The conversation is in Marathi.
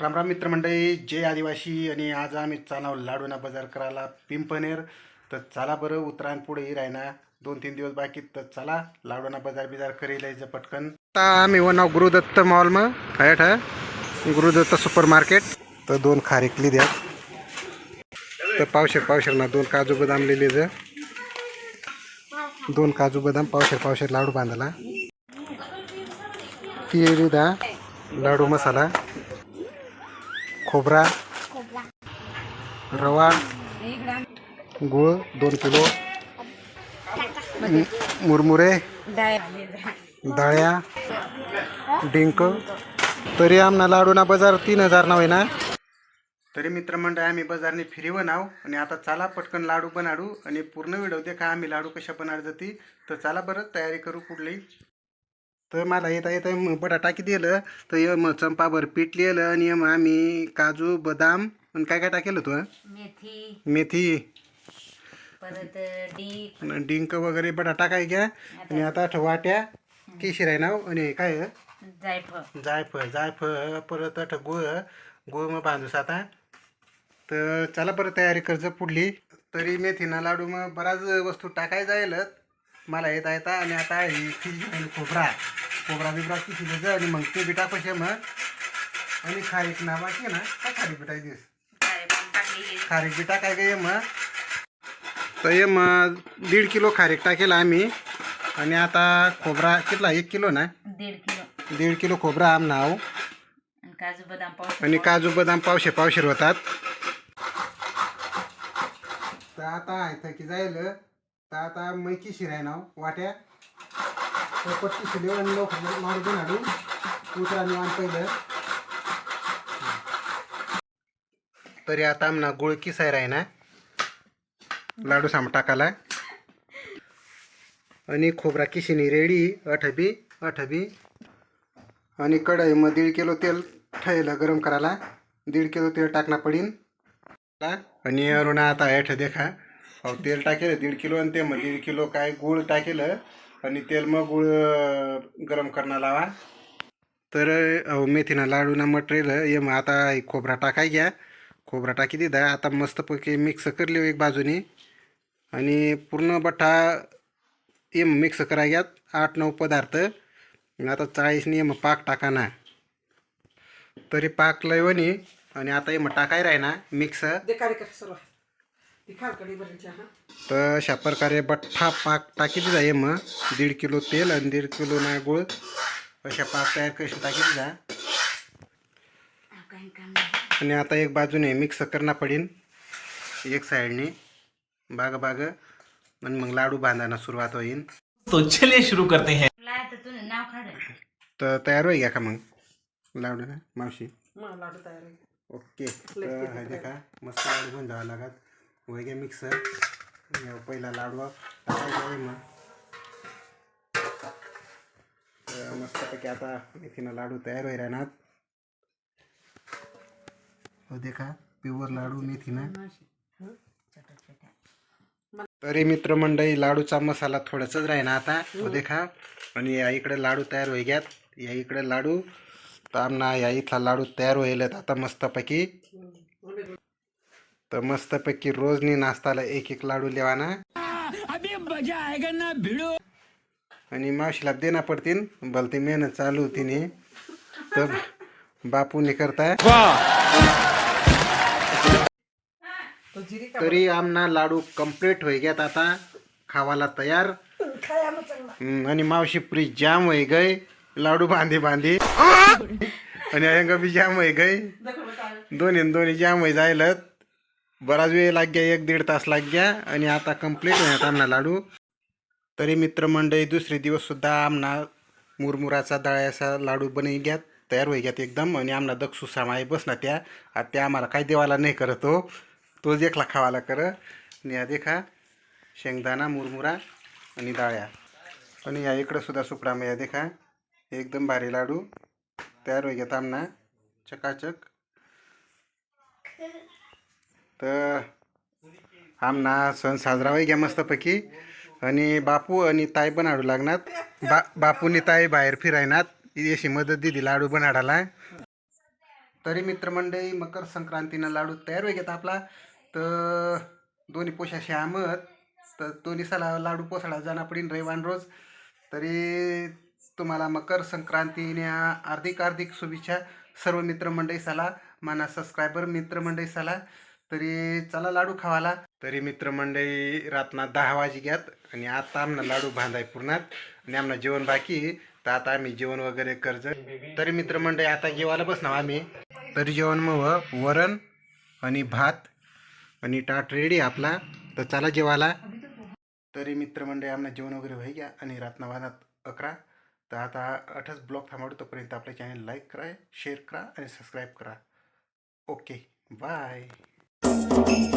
रामराम मित्रमंडळी जय आदिवासी आणि आज आम्ही चालाव लाडूना बाजार करायला पिंपनेर. तर चला बरं उत्तरायण पुढे राहिना. दोन तीन दिवस बाकी तर चला लाडूना बाजार बिजार करेल यायचं पटकन. आता आम्ही वनाव गुरुदत्त मॉल मग हयात गुरुदत्त सुपर मार्केट तर दोन खारेकली द्या तर पावशेर पावशेर ना दोन काजू बदाम लिहिले ज दोन काजू बदाम पावशेर पावशेर लाडू बांधला केळी दा लाडू मसाला. खोबरा रवा गुळ दोन किलो मुरमुरे डाळ्या डिंक. तरी आमना लाडूना बाजार तीन हजार नाव आहे ना? तरी मित्रमंडळ आम्ही बाजारने फिरीव नाव. आणि आता चला पटकन लाडू बनाडू. आणि पूर्ण व्हिडिओ देखा आम्ही लाडू कशा बनाड जाती तर चला बरं तयारी करू कुठली तर मला येता येता मग बटाटा दिलं तर ये मग चंपाभर पीठ लिहिलं आणि मग आम्ही काजू बदाम आणि काय काय टाकेलं तू मेथी. मेथी. परत डिंक वगैरे बटाटा काय घ्या. आणि आता आठ वाट्या केशर आहे नाव. आणि काय? जायफळ. जायफळ. जायफळ. परत आठ गुळ. गुळ मग बांधूस आता. तर चला बरं तयारी करज पुढली. तरी मेथीना लाडू मग बराच वस्तू टाकाय जायलच मला येता येता. आणि आता ही खोबरा. खोबरा बिबरा किती आणि मग ते बी टाकूशे मग? आणि खारीक ना बाकी ना काय खारीक बिटाय दिस खारीक बी टाकाय गे मग? तर ये मग दीड किलो खारीक टाकेल आम्ही. आणि आता खोबरा कितला एक किलो ना? दीड किलो. दीड किलो खोबरा आम नाव. काजू बदाम पाऊस आणि काजू बदाम पावशे पावशेर होतात. तर आता इथं की जाईल तर आता मैकी शिराय नाव वाट्या. पट्टी शिले आणि लोक मारून हाडू उतरा निवान पहिलं. तरी आता आमना गुळ किसाय राही ना. लाडू साम टाकाला आणि खोबरा किशिनी रेडी अठबी अठबी. आणि कढई मग दीड किलो तेल ठेवलं गरम करायला. दीड किलो तेल टाकणं पडीन. आणि अरुणा आता ऐठ देखा तेल टाकेलं दीड किलो आणि ते मग दीड किलो काय गुळ टाकेलं. आणि तेल मग गुळ गरम करणं लावा. तर अहो मेथीना लाडूना मटेरियल ये मग आता खोबरा टाकाय घ्या. खोबरा टाकी दिदा. आता मस्तपैकी मिक्स करले एक बाजूनी. आणि पूर्ण बठ्ठा ये मिक्स कराय घ्यात. आठ नऊ पदार्थ. आता चाळीसनी मग पाक टाका ना तरी पाक लयवणी आणि आता हे मग टाकाय राही ना मिक्स तर अशा प्रकारे बठ्ठा पाक टाकी दिला ये मग दीड किलो तेल आणि दीड किलो ना गुळ. अशा पाक तयार कशी टाकी दिला काही काम नाही. आणि आता एक बाजूने मिक्स करणं पडीन. एक साईडने. बाग बाग. आणि मग लाडू बांधायला सुरुवात होईन. तो चलिए शुरू करते हैं. ला तर तू नाव काढ. तर तयार होई घ्या का मग? लाडू ना? मावशी. लाडू तयार ओके. तर हे देखा मस्त लाडू घेऊन जावं लागत वय मिक्सर पहिला लाडू टाकायचा मग मस्तपैकी आता मेथीनं लाडू तयार होई राहणार हो देखा प्युअर लाडू मेथीनं तरी मित्रमंडळी लाडूचा मसाला थोडासाच राहिना आता हो देखा आणि या इकडे लाडू तयार होई घ्यात या इकडे लाडू तर आमना या इथला लाडू तयार होईल आता मस्तपैकी तर मस्तपैकी रोजनी नाश्ताला एक एक लाडू लेवाना. आणि मावशीला देना पडतीन भलती मेहनत चालू होती नी. तर बापूने करताय. तरी आमना लाडू कंप्लीट होई ग्यात आता खावाला तयार. आणि मावशी पुरी जाम होई गई लाडू बांधी बांधी. आणि अयंग बी जाम होई गई. बेटा दोन्ही दोन्ही जाम होई जायलत. बराच वेळ लाग्या एक दीड तास लाग्या आणि आता कंप्लीट होण्यात आमना लाडू. तरी मित्रमंडळी दुसरे दिवससुद्धा आमना मुरमुराचा दळ्याचा लाडू बनई घ्यात तयार होई घ्यात एकदम. आणि आमना दक्षू सामाई बसना त्या. आता त्या आम्हाला काही देवाला नाही करत हो. तोच एकला खावाला कर. आणि या देखा शेंगदाणा मुरमुरा आणि डाळ्या आणि या इकडंसुद्धा सुद्धा या देखा. एकदम भारी लाडू. तयार होई घ्यात आमना. चकाचक. तर आमना सण साजरा होई घ्या मस्तपैकी. आणि बापू आणि ताई पण हाडू लागणार बा बापूनी ताई बाहेर फिरायनात. अशी मदत दिली लाडू बनाडाला तरी मित्रमंडळी मकर संक्रांतीनं लाडू तयार होई घेत आपला. तर दोन्ही पोशाशी आमत. तर दोन्ही साला लाडू पोसाडा जाणं पडीन रविवान रोज. तरी तुम्हाला मकर संक्रांतीने हार्दिक हार्दिक शुभेच्छा. सर्व मित्रमंडळी साला माना सबस्क्रायबर मित्रमंडळी साला. तरी चला लाडू खावाला तरी मित्रमंडळी रातना दहा वाजे घ्यात आणि आता आमना लाडू बांधाय पूर्णात आणि आमना जेवण बाकी तर आता आम्ही जेवण वगैरे कर्ज तरी मित्रमंडळी आता जेवायला बसणार आम्ही. तरी जेवण मग वरण आणि भात आणि टाट रेडी आपला. तर चला जेवायला. तरी मित्रमंडळी आम्हाला जेवण वगैरे व्हाय घ्या आणि रातना वाजत अकरा. तर आता अठच ब्लॉग थांबवतो. तोपर्यंत आपल्या चॅनल लाईक करा शेअर करा आणि सबस्क्राईब करा. Okay bye Thank you.